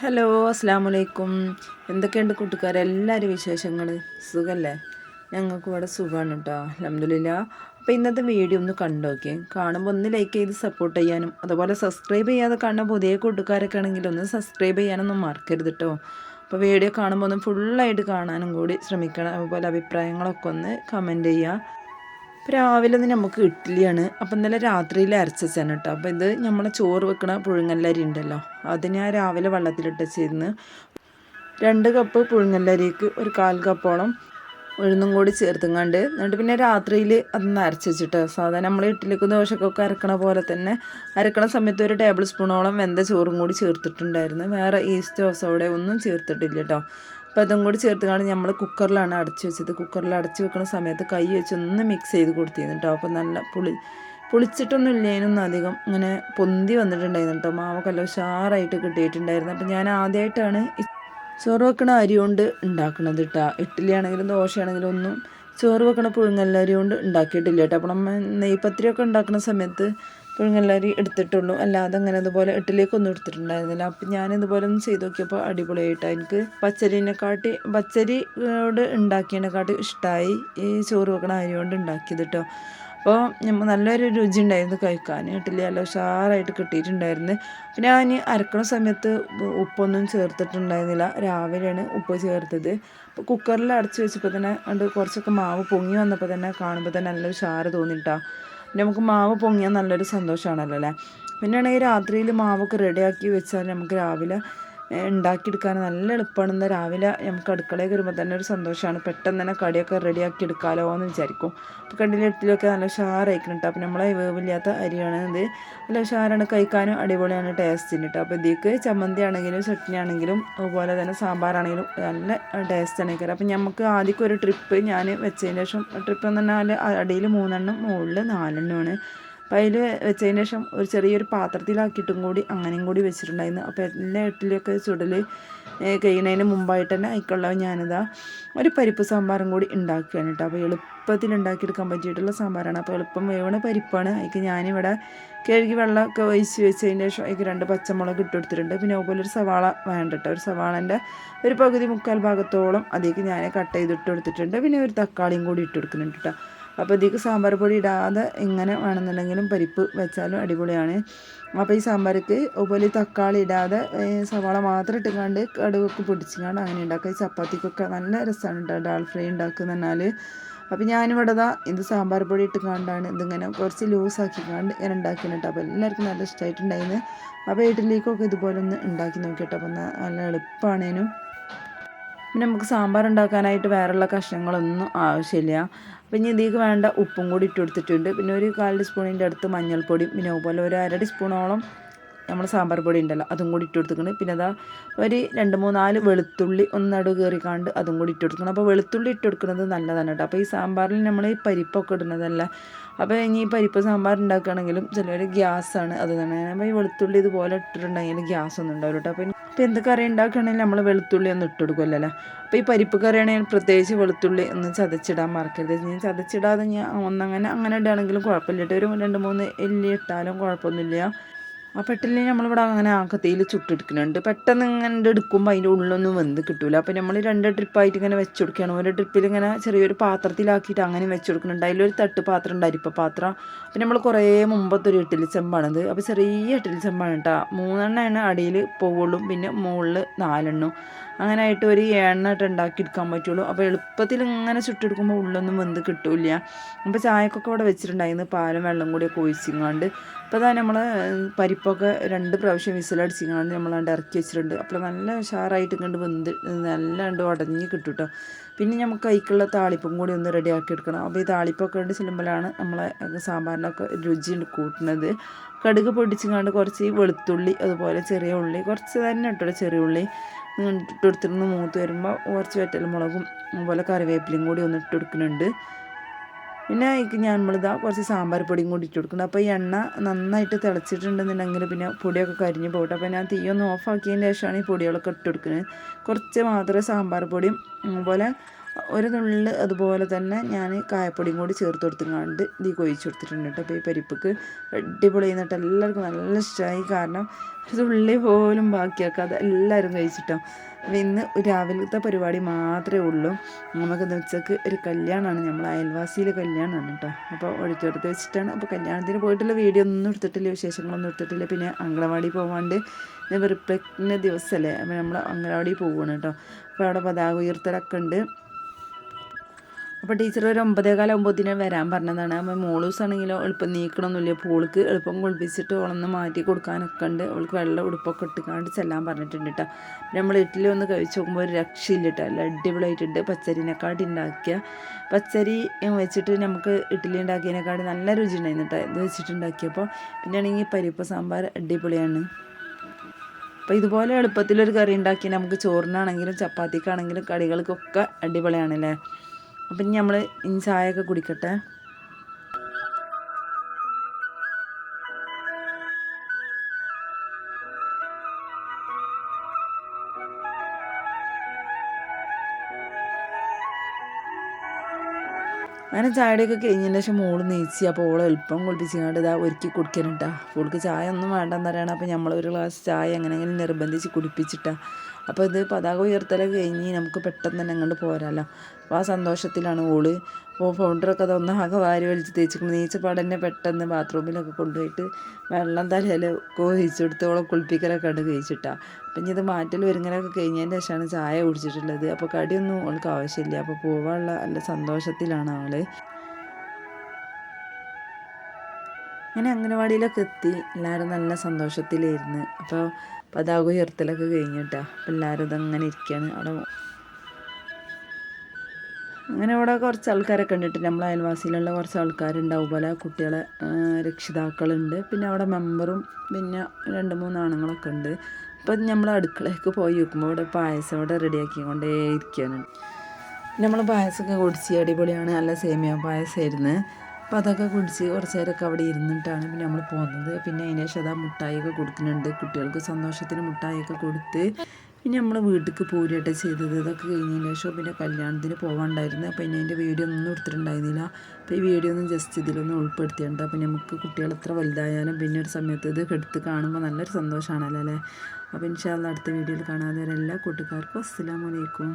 Hello അസ്സാം വലൈക്കും എന്തൊക്കെയുണ്ട് കൂട്ടുകാരെ? എല്ലാവരും വിശേഷങ്ങൾ സുഖമല്ലേ ഞങ്ങൾക്ക് ഇവിടെ സുഖമാണ് കേട്ടോ അലഹമില്ല അപ്പോൾ ഇന്നത്തെ വീഡിയോ ഒന്ന് കണ്ടോക്കെ കാണുമ്പോൾ ഒന്ന് ലൈക്ക് ചെയ്ത് സപ്പോർട്ട് ചെയ്യാനും അതുപോലെ സബ്സ്ക്രൈബ് ചെയ്യാതെ കാണുന്ന പുതിയ കൂട്ടുകാരൊക്കെ ആണെങ്കിൽ ഒന്ന് സബ്സ്ക്രൈബ് ചെയ്യാനൊന്നും മറക്കരുത് കേട്ടോ അപ്പോൾ വീഡിയോ കാണുമ്പോൾ ഒന്ന് ഫുള്ളായിട്ട് കാണാനും കൂടി ശ്രമിക്കണം. അതുപോലെ അഭിപ്രായങ്ങളൊക്കെ ഒന്ന് കമന്റ് ചെയ്യുക രാവിലെ തന്നെ നമുക്ക് ഇഡ്ഡലിയാണ് അപ്പം ഇന്നലെ രാത്രിയിൽ അരച്ചാണ് കേട്ടോ അപ്പോൾ ഇത് നമ്മളെ ചോറ് വെക്കണ പുഴുങ്ങല്ലരി ഉണ്ടല്ലോ. അത് ഞാൻ രാവിലെ വെള്ളത്തിലിട്ട് ചേർന്ന് രണ്ട് കപ്പ് പുഴുങ്ങല്ലരിക്ക് ഒരു കാൽ കപ്പോളം ഉഴുന്നും കൂടി ചേർത്തുങ്ങാണ്ട്. എന്നിട്ട് പിന്നെ രാത്രിയിൽ അതൊന്ന് അരച്ച് വെച്ചിട്ട്. സാധാരണ നമ്മൾ ഇഡ്ഡലിക്ക് ദോശക്കൊക്കെ അരക്കണ പോലെ തന്നെ അരക്കണ സമയത്ത് ഒരു ടേബിൾ സ്പൂണോളം വെന്ത ചോറും കൂടി ചേർത്തിട്ടുണ്ടായിരുന്നു. വേറെ ഈസ്റ്റ് ദോശ അവിടെ ഒന്നും ചേർത്തിട്ടില്ല കേട്ടോ അപ്പോൾ അതും കൂടി ചേർത്ത് കാണാൻ നമ്മൾ കുക്കറിലാണ് അടച്ചു വെച്ചത്. കുക്കറിൽ അടച്ചു വെക്കുന്ന സമയത്ത് കൈ വെച്ച് ഒന്ന് മിക്സ് ചെയ്ത് കൊടുത്തിരുന്നു കേട്ടോ അപ്പോൾ നല്ല പുളി പുളിച്ചിട്ടൊന്നും ഇല്ലേനൊന്നും അധികം ഇങ്ങനെ പൊന്തി വന്നിട്ടുണ്ടായിരുന്നു കേട്ടോ മാവക്കല്ല ഉഷാറായിട്ട് കിട്ടിയിട്ടുണ്ടായിരുന്നു. അപ്പോൾ ഞാൻ ആദ്യമായിട്ടാണ് ചോറ് വെക്കണ അരി കൊണ്ട് ഉണ്ടാക്കണത് കേട്ടോ ഇഡ്ഡലി ആണെങ്കിലും ദോശയാണെങ്കിലും ഒന്നും ചോറ് വെക്കണ പുഴുങ്ങല്ലരി കൊണ്ട് ഉണ്ടാക്കിയിട്ടില്ല കേട്ടോ അപ്പോൾ നമ്മൾ നെയ്പത്രിയൊക്കെ ഉണ്ടാക്കുന്ന സമയത്ത് പുഴുങ്ങല്ലരി എടുത്തിട്ടുള്ളൂ. അല്ലാതെ അങ്ങനെ അതുപോലെ ഇഡ്ഡലിയൊക്കൊന്നും എടുത്തിട്ടുണ്ടായിരുന്നില്ല. അപ്പം ഞാൻ ഇതുപോലെ ഒന്ന് ചെയ്ത് നോക്കിയപ്പോൾ അടിപൊളിയായിട്ടാണ് എനിക്ക് പച്ചരിനെക്കാട്ടി പച്ചരിയോട് ഉണ്ടാക്കിയതിനെക്കാട്ടി ഇഷ്ടമായി ഈ ചോറ് വെക്കണ അരി കൊണ്ട് ഉണ്ടാക്കിയത് കേട്ടോ അപ്പോൾ നല്ലൊരു രുചി ഉണ്ടായിരുന്നു കഴിക്കാൻ. ഇഡ്ഡലി നല്ല ഉഷാറായിട്ട് കിട്ടിയിട്ടുണ്ടായിരുന്നു. പിന്നെ ഞാൻ അരക്കണ സമയത്ത് ഉപ്പൊന്നും ചേർത്തിട്ടുണ്ടായിരുന്നില്ല. രാവിലെയാണ് ഉപ്പ് ചേർത്തത്. അപ്പോൾ കുക്കറിൽ അടച്ച് വെച്ചപ്പോൾ തന്നെ അത് കുറച്ചൊക്കെ മാവ് പൊങ്ങി വന്നപ്പോൾ തന്നെ കാണുമ്പോൾ തന്നെ നല്ല ഉഷാറ് തോന്നിട്ടാ. പിന്നെ നമുക്ക് മാവ് പൊങ്ങിയാൽ നല്ലൊരു സന്തോഷമാണല്ലോ അല്ലേ? പിന്നെ ആണെങ്കിൽ രാത്രിയിൽ മാവൊക്കെ റെഡിയാക്കി വെച്ചാൽ നമുക്ക് രാവിലെ ഉണ്ടാക്കിയെടുക്കാൻ നല്ല എളുപ്പമാണ്. രാവിലെ നമുക്ക് അടുക്കളയിൽ വരുമ്പോൾ തന്നെ ഒരു സന്തോഷമാണ്. പെട്ടെന്ന് തന്നെ കടിയൊക്കെ റെഡിയാക്കി എടുക്കാമല്ലോ എന്ന് വിചാരിക്കും. അപ്പോൾ അടുത്തിലൊക്കെ നല്ല ഉഷാറായിരിക്കണം കേട്ടോ അപ്പോൾ നമ്മളെ വേവില്ലാത്ത അരിയാണ് ഇത്. നല്ല ഷാറാണ് കഴിക്കാനും അടിപൊളിയാണ് ടേസ്റ്റിന് കേട്ടോ അപ്പോൾ ഇതിലേക്ക് ചമ്മന്തി ആണെങ്കിലും ചട്നി ആണെങ്കിലും അതുപോലെ തന്നെ സാമ്പാറാണെങ്കിലും നല്ല ടേസ്റ്റാണ് കഴിക്കാറ്. അപ്പോൾ നമുക്ക് ആദ്യം ഒരു ട്രിപ്പ് ഞാൻ വെച്ചതിന് ശേഷം. ട്രിപ്പ് എന്ന് പറഞ്ഞാൽ അടിയിൽ മൂന്നെണ്ണം മുകളിൽ നാലെണ്ണമാണ്. അപ്പോൾ അതിൽ വെച്ചതിന് ശേഷം ഒരു ചെറിയൊരു പാത്രത്തിലാക്കിയിട്ടും കൂടി അങ്ങനെയും കൂടി വെച്ചിട്ടുണ്ടായിരുന്നു. അപ്പോൾ എല്ലാ ഇട്ടിലൊക്കെ ചുടൽ കഴിയുന്നതിന് മുമ്പായിട്ട് തന്നെ അതിക്കുള്ള ഞാനിതാ ഒരു പരിപ്പ് സാമ്പാറും കൂടി ഉണ്ടാക്കുകയാണ് കേട്ടോ. അപ്പോൾ എളുപ്പത്തിൽ ഉണ്ടാക്കിയെടുക്കാൻ പറ്റിയിട്ടുള്ള സാമ്പാറാണ്. അപ്പോൾ എളുപ്പം വേവണ പരിപ്പാണ്. അതിക്ക് ഞാനിവിടെ കഴുകി വെള്ളമൊക്കെ ഒഴിച്ച് വെച്ചതിന് ശേഷം അതിക്ക് രണ്ട് പച്ചമുളക് ഇട്ട് കൊടുത്തിട്ടുണ്ട്. പിന്നെ അതുപോലെ ഒരു സവാള വേണ്ട കേട്ടോ. ഒരു സവാളന്റെ ഒരു പകുതി മുക്കാൽ ഭാഗത്തോളം അതിലേക്ക് ഞാൻ കട്ട് ചെയ്തിട്ട് കൊടുത്തിട്ടുണ്ട്. പിന്നെ ഒരു തക്കാളിയും കൂടി ഇട്ട് കൊടുക്കുന്നുണ്ട് കേട്ടോ. അപ്പോൾ ഇതിക്ക് സാമ്പാർ പൊടി ഇടാതെ ഇങ്ങനെ വേണമെന്നുണ്ടെങ്കിലും പരിപ്പ് വെച്ചാലും അടിപൊളിയാണ്. അപ്പോൾ ഈ സാമ്പാർക്ക് അതുപോലെ തക്കാളി ഇടാതെ സവാള മാത്രം ഇട്ടുകൊണ്ട് കടുകൊക്കെ പൊടിച്ചിങ്ങാണ്ട് അങ്ങനെ ഉണ്ടാക്കുക. ഈ ചപ്പാത്തിക്കൊക്കെ നല്ല രസമാണ് കേട്ടോ ഡാൾ ഫ്രൈ ഉണ്ടാക്കുക എന്നാൽ അപ്പോൾ ഞാനിവിടെ ദാ ഇത് സാമ്പാർ പൊടി ഇട്ട് കണ്ടാണ് ഇതിങ്ങനെ കുറച്ച് ലൂസാക്കിക്കാണ്ട് ഇങ്ങനെ ഉണ്ടാക്കുന്നത് കേട്ടോ അപ്പോൾ എല്ലാവർക്കും നല്ല ഇഷ്ടമായിട്ടുണ്ടായിരുന്നു അപ്പോൾ ഇഡ്ഡലിക്കൊക്കെ ഇതുപോലെ ഒന്ന് ഉണ്ടാക്കി നോക്കിയിട്ടോ അപ്പോൾ നല്ല എളുപ്പമാണേനും പിന്നെ നമുക്ക് സാമ്പാർ ഉണ്ടാക്കാനായിട്ട് വേറെയുള്ള കഷ്ണങ്ങളൊന്നും ആവശ്യമില്ല. അപ്പം ഇനി ഇതിലേക്ക് വേണ്ട ഉപ്പും കൂടി ഇട്ട് കൊടുത്തിട്ടുണ്ട്. പിന്നെ ഒരു കാൽ ടീസ്പൂണിന്റെ അടുത്ത് മഞ്ഞൾപ്പൊടിയും പിന്നെ അതുപോലെ ഒരു അര ടീസ്പൂണോളം നമ്മൾ സാമ്പാർ പൊടി ഉണ്ടല്ലോ അതും കൂടി ഇട്ട് കൊടുത്തിട്ടുണ്ട് പിന്നെ അതാ ഒരു രണ്ട് മൂന്നാൽ വെളുത്തുള്ളി ഒന്ന് നടു കയറി കണ്ട് അതും കൂടി ഇട്ട് കൊടുക്കണം അപ്പോൾ വെളുത്തുള്ളി ഇട്ട് കൊടുക്കുന്നത് നല്ലതാണ് കേട്ടോ. അപ്പോൾ ഈ സാമ്പാറിൽ നമ്മൾ ഈ പരിപ്പൊക്കെ ഇടുന്നതല്ല. അപ്പോൾ ഇനി ഈ പരിപ്പ് സാമ്പാർ ഉണ്ടാക്കുകയാണെങ്കിലും ചിലവർ ഗ്യാസാണ് അത് തന്നെ. അപ്പോൾ ഈ വെളുത്തുള്ളി ഇതുപോലെ ഇട്ടിട്ടുണ്ടെങ്കിൽ ഗ്യാസ് ഒന്നും ഉണ്ടാവില്ല കേട്ടോ. അപ്പോൾ ഇപ്പോൾ എന്ത് കറി ഉണ്ടാക്കുകയാണെങ്കിൽ നമ്മൾ വെളുത്തുള്ളി ഒന്നും ഇട്ട് കൊടുക്കുമല്ലോ അപ്പോൾ ഈ പരിപ്പ് കറിയാണെങ്കിൽ പ്രത്യേകിച്ച് വെളുത്തുള്ളി ഒന്ന് ചതച്ചിടാൻ മറക്കരുത്. ഇനി ചതച്ചിടാതെ ഞാൻ ഒന്നങ്ങനെ അങ്ങനെ ഇടുകയാണെങ്കിലും കുഴപ്പമില്ല ഒരു രണ്ട് മൂന്ന് എല്ലി ഇട്ടാലും കുഴപ്പമൊന്നുമില്ല. ആ പെട്ടിലിന് നമ്മളിവിടെ അങ്ങനെ ആ കത്തിയിൽ ചുട്ടെടുക്കുന്നുണ്ട്. പെട്ടെന്ന് ഇങ്ങനെ എടുക്കുമ്പോൾ അതിന്റെ ഉള്ളിലൊന്നും വെന്ത് കിട്ടില്ല അപ്പോൾ നമ്മൾ രണ്ട് ട്രിപ്പായിട്ട് ഇങ്ങനെ വെച്ച് കൊടുക്കുകയാണ് ഓരോ ട്രിപ്പിൽ ഇങ്ങനെ ചെറിയൊരു പാത്രത്തിലാക്കിയിട്ട് അങ്ങനെ വെച്ച് കൊടുക്കുന്നുണ്ട് അതിലൊരു തട്ട് പാത്രം ഉണ്ട് അരിപ്പ പാത്രം. അപ്പോൾ നമ്മൾ കുറേ മുമ്പത്തെ ഒരു ഇഡ്ഡലി ചെമ്പാണിത്. അപ്പോൾ ചെറിയ ഇട്ടിൽ ചെമ്പാണ് കേട്ടോ. മൂന്നെണ്ണമാണ് അടിയിൽ പോവുള്ളൂ. പിന്നെ മുകളിൽ നാലെണ്ണം. അങ്ങനെ ആയിട്ട് ഒരു എണ്ണ ഇട്ട് എടുക്കാൻ പറ്റുള്ളൂ. അപ്പോൾ എളുപ്പത്തിൽ ഇങ്ങനെ ചുട്ടെടുക്കുമ്പോൾ ഉള്ളൊന്നും വെന്ത് കിട്ടില്ല. അപ്പോൾ ചായക്കൊക്കെ ഇവിടെ വെച്ചിട്ടുണ്ടായിരുന്നു. പാലും വെള്ളം കൂടിയൊക്കെ ഒഴിച്ചിങ്ങാണ്ട്. അപ്പോൾ അതാ നമ്മൾ പരിപ്പൊക്കെ രണ്ട് പ്രാവശ്യം വിസിലടിച്ചിങ്ങാണ്ട് നമ്മളാണ്ട് ഇറക്കി വെച്ചിട്ടുണ്ട്. അപ്പോൾ നല്ല ഉഷാറായിട്ട് കണ്ട് വെന്ത് നല്ല കണ്ട് ഉടഞ്ഞ് കിട്ടും കേട്ടോ പിന്നെ നമുക്ക് കൈക്കുള്ള താളിപ്പും കൂടി ഒന്ന് റെഡി ആക്കി എടുക്കണം. അപ്പോൾ ഈ താളിപ്പൊക്കെ ഉണ്ട് ചെല്ലുമ്പോഴാണ് നമ്മളെ സാമ്പാറിനൊക്കെ രുചി കൂട്ടുന്നത് കടുക് പൊടിച്ചിങ്ങാണ്ട് കുറച്ച് വെളുത്തുള്ളി അതുപോലെ ചെറിയ ഉള്ളി കുറച്ച് തന്നെ ഇട്ടോ ചെറിയ ഉള്ളി ഇട്ടെടുത്തിരുന്ന് മൂത്ത് വരുമ്പോൾ കുറച്ച് വെറ്റൽ മുളകും അതുപോലെ കറിവേപ്പിലയും കൂടി ഒന്ന് ഇട്ട് കൊടുക്കുന്നുണ്ട്. പിന്നെ ഞാൻ നമ്മളിതാ കുറച്ച് സാമ്പാർ പൊടിയും കൂടി ഇട്ട് കൊടുക്കുന്നത് അപ്പോൾ ഈ എണ്ണ നന്നായിട്ട് തിളച്ചിട്ടുണ്ടെന്നുണ്ടെങ്കിൽ പിന്നെ പൊടിയൊക്കെ കരിഞ്ഞ് പോകട്ടെ. അപ്പോൾ ഞാൻ തീയൊന്ന് ഓഫാക്കിയതിന് ശേഷമാണ് ഈ പൊടികളൊക്കെ ഇട്ട് കൊടുക്കുന്നത്. കുറച്ച് മാത്രമേ സാമ്പാർ പൊടിയും അതുപോലെ ഒരു നുള്ളിൽ അതുപോലെ തന്നെ ഞാൻ കായപ്പൊടിയും കൂടി ചേർത്ത് കൊടുത്തുകൊണ്ട് ഇതിൽ കൊഴിച്ച് കൊടുത്തിട്ടുണ്ട് കേട്ടോ. അപ്പോൾ ഈ പരിപ്പ്ക്ക് അടിപൊളി എന്നിട്ട് എല്ലാവർക്കും നല്ല ഇഷ്ടമായി കാരണം ഒരു ഉള്ളി പോലും ബാക്കിയാക്കാതെ എല്ലാവരും കഴിച്ചിട്ടോ. അപ്പോൾ ഇന്ന് രാവിലത്തെ പരിപാടി മാത്രമേ ഉള്ളൂ. നമുക്കിന്ന് ഉച്ചയ്ക്ക് ഒരു കല്യാണമാണ് നമ്മൾ അയൽവാസിയിലെ കല്യാണമാണ് കേട്ടോ. അപ്പോൾ ഒഴിച്ചെടുത്ത് വെച്ചിട്ടാണ്. അപ്പോൾ കല്യാണത്തിന് പോയിട്ടുള്ള വീഡിയോ ഒന്നും എടുത്തിട്ടില്ല. വിശേഷങ്ങളൊന്നും എടുത്തിട്ടില്ല. പിന്നെ അങ്കണവാടി പോകാണ്ട് വെറുപ്പിന്റെ ദിവസമല്ലേ. അപ്പോൾ നമ്മൾ അങ്കണവാടി പോവുകയാണ് കേട്ടോ. അപ്പോൾ അവിടെ പതാക ഉയർത്തലൊക്കെ ഉണ്ട്. അപ്പോൾ ടീച്ചർ ഒരു ഒമ്പതേകാലം ആകുമ്പോഴത്തേനും വരാൻ പറഞ്ഞതാണ്. അപ്പോൾ മോളൂസാണെങ്കിലോ എളുപ്പം നീക്കണമൊന്നുമില്ല പൂൾക്ക് എളുപ്പം കുളിപ്പിച്ചിട്ട് ഓളൊന്ന് മാറ്റി കൊടുക്കാനൊക്കെ ഉണ്ട്. അവൾക്ക് വെള്ളം ഉടുപ്പൊക്കെ ഇട്ടുകാണ്ട് ചെല്ലാൻ പറഞ്ഞിട്ടുണ്ട് കേട്ടോ നമ്മൾ ഇഡ്ഡലി ഒന്ന് കഴിച്ച് നോക്കുമ്പോൾ ഒരു രക്ഷയില്ല കേട്ടോ അല്ല അടിപൊളിയായിട്ടുണ്ട്. പച്ചരിനെക്കാട്ടി ഉണ്ടാക്കിയ പച്ചരി വെച്ചിട്ട് നമുക്ക് ഇഡ്ഡലി ഉണ്ടാക്കിയതിനെക്കാട്ടി നല്ല രുചി ഉണ്ടായിരുന്നു കേട്ടോ ഇത് വെച്ചിട്ടുണ്ടാക്കിയപ്പോൾ പിന്നെ ആണെങ്കിൽ പരിപ്പ് സാമ്പാർ അടിപൊളിയാണ്. അപ്പോൾ ഇതുപോലെ എളുപ്പത്തിലൊരു കറി ഉണ്ടാക്കി നമുക്ക് ചോറിനാണെങ്കിലും ചപ്പാത്തിക്കാണെങ്കിലും കടികൾക്കൊക്കെ അടിപൊളിയാണല്ലേ? അപ്പം ഇനി നമ്മൾ ഇനി ചായയൊക്കെ കുടിക്കട്ടെ? അങ്ങനെ ചായയുടെയൊക്കെ കഴിഞ്ഞതിന് ശേഷം മോൾ നീച്ചി അപ്പോൾ ഓളെ എളുപ്പം കുളിപ്പിച്ചിങ്ങാണ്ട് ഇതാ ഒരുക്കി കുടിക്കാനിട്ടാ ഓൾക്ക് ചായ ഒന്നും വേണ്ടെന്ന് പറയണം. അപ്പോൾ നമ്മളൊരു ഗ്ലാസ് ചായ എങ്ങനെയെങ്കിലും നിർബന്ധിച്ച് കുടിപ്പിച്ചിട്ടാ. അപ്പോൾ ഇത് പതാക ഉയർത്തലൊക്കെ കഴിഞ്ഞ് നമുക്ക് പെട്ടെന്ന് തന്നെ അങ്ങോട്ട് പോരാലോ. അപ്പോൾ ആ സന്തോഷത്തിലാണ് ഓൾ. അപ്പോൾ ഫൗണ്ടറൊക്കെ അത് ഒന്നാകെ വാരി വലിച്ച് തേച്ചിട്ട് നീച്ചപ്പാട് തന്നെ പെട്ടെന്ന് ബാത്റൂമിലൊക്കെ കൊണ്ടുപോയിട്ട് വെള്ളം കൊടുത്ത് ഓളെ കുളിപ്പിക്കലൊക്കെ ഉണ്ട് കഴിച്ചിട്ടാ. അപ്പം ഇനി ഇത് മാറ്റൽ വരുന്നതിനൊക്കെ കഴിഞ്ഞതിന്റെ ശേഷമാണ് ചായ കുടിച്ചിട്ടുള്ളത്. അപ്പോൾ കടിയൊന്നും അവൾക്ക് ആവശ്യമില്ല. അപ്പോൾ പോവാനുള്ള നല്ല സന്തോഷത്തിലാണ് അവൾ അങ്ങനെ അംഗനവാടിയിലൊക്കെ എത്തി. എല്ലാവരും നല്ല സന്തോഷത്തിലായിരുന്നു. അപ്പോൾ പതാക ഉയർത്തലൊക്കെ കഴിഞ്ഞിട്ടാ. അപ്പം എല്ലാവരും ഇതങ്ങനെ ഇരിക്കുകയാണ് അവിടെ അങ്ങനെ അവിടെ കുറച്ച് ആൾക്കാരൊക്കെ ഉണ്ടിട്ട് നമ്മൾ അയൽവാസിയിലുള്ള കുറച്ച് ആൾക്കാരുണ്ടാവും. പോലെ കുട്ടികളെ രക്ഷിതാക്കളുണ്ട്. പിന്നെ അവിടെ മെമ്പറും പിന്നെ രണ്ട് മൂന്ന് ആണുങ്ങളൊക്കെ ഉണ്ട്. അപ്പം നമ്മൾ അടുക്കളയൊക്കെ പോയി നോക്കുമ്പോൾ ഇവിടെ പായസം ഇവിടെ റെഡിയാക്കി കൊണ്ടേ ഇരിക്കുകയാണ് നമ്മൾ പായസമൊക്കെ കുടിച്ച് അടിപൊളിയാണ്. നല്ല സേമിയ പായസമായിരുന്നു അപ്പോൾ അതൊക്കെ കുടിച്ച് കുറച്ച് നേരമൊക്കെ അവിടെ ഇരുന്നിട്ടാണ് പിന്നെ നമ്മൾ പോകുന്നത് പിന്നെ അതിന് ശേഷം അതാ മുട്ടായിയൊക്കെ കൊടുക്കുന്നുണ്ട്. കുട്ടികൾക്ക് സന്തോഷത്തിന് മുട്ടായിയൊക്കെ കൊടുത്ത് പിന്നെ നമ്മൾ വീട്ടിലേക്ക് പോരുകയൊക്കെ ചെയ്തത് ഇതൊക്കെ കഴിഞ്ഞതിന് ശേഷം പിന്നെ കല്യാണത്തിന് പോകാണ്ടായിരുന്നു അപ്പോൾ ഇനി അതിന്റെ വീഡിയോ ഒന്നും എടുത്തിട്ടുണ്ടായിരുന്നില്ല. അപ്പോൾ ഈ വീഡിയോ ഒന്നും ജസ്റ്റ് ഇതിലൊന്നും ഉൾപ്പെടുത്തിയിട്ടുണ്ട്. അപ്പോൾ നമുക്ക് കുട്ടികൾ എത്ര വലുതായാലും പിന്നെ ഒരു സമയത്ത് ഇത് എടുത്ത് കാണുമ്പോൾ നല്ലൊരു സന്തോഷമാണല്ലോ അല്ലേ? അപ്പോൾ ഇൻഷാല്ല അടുത്ത വീഡിയോയിൽ കാണാതെ എല്ലാ കൂട്ടുകാർക്കും അസ്സാം വലൈക്കും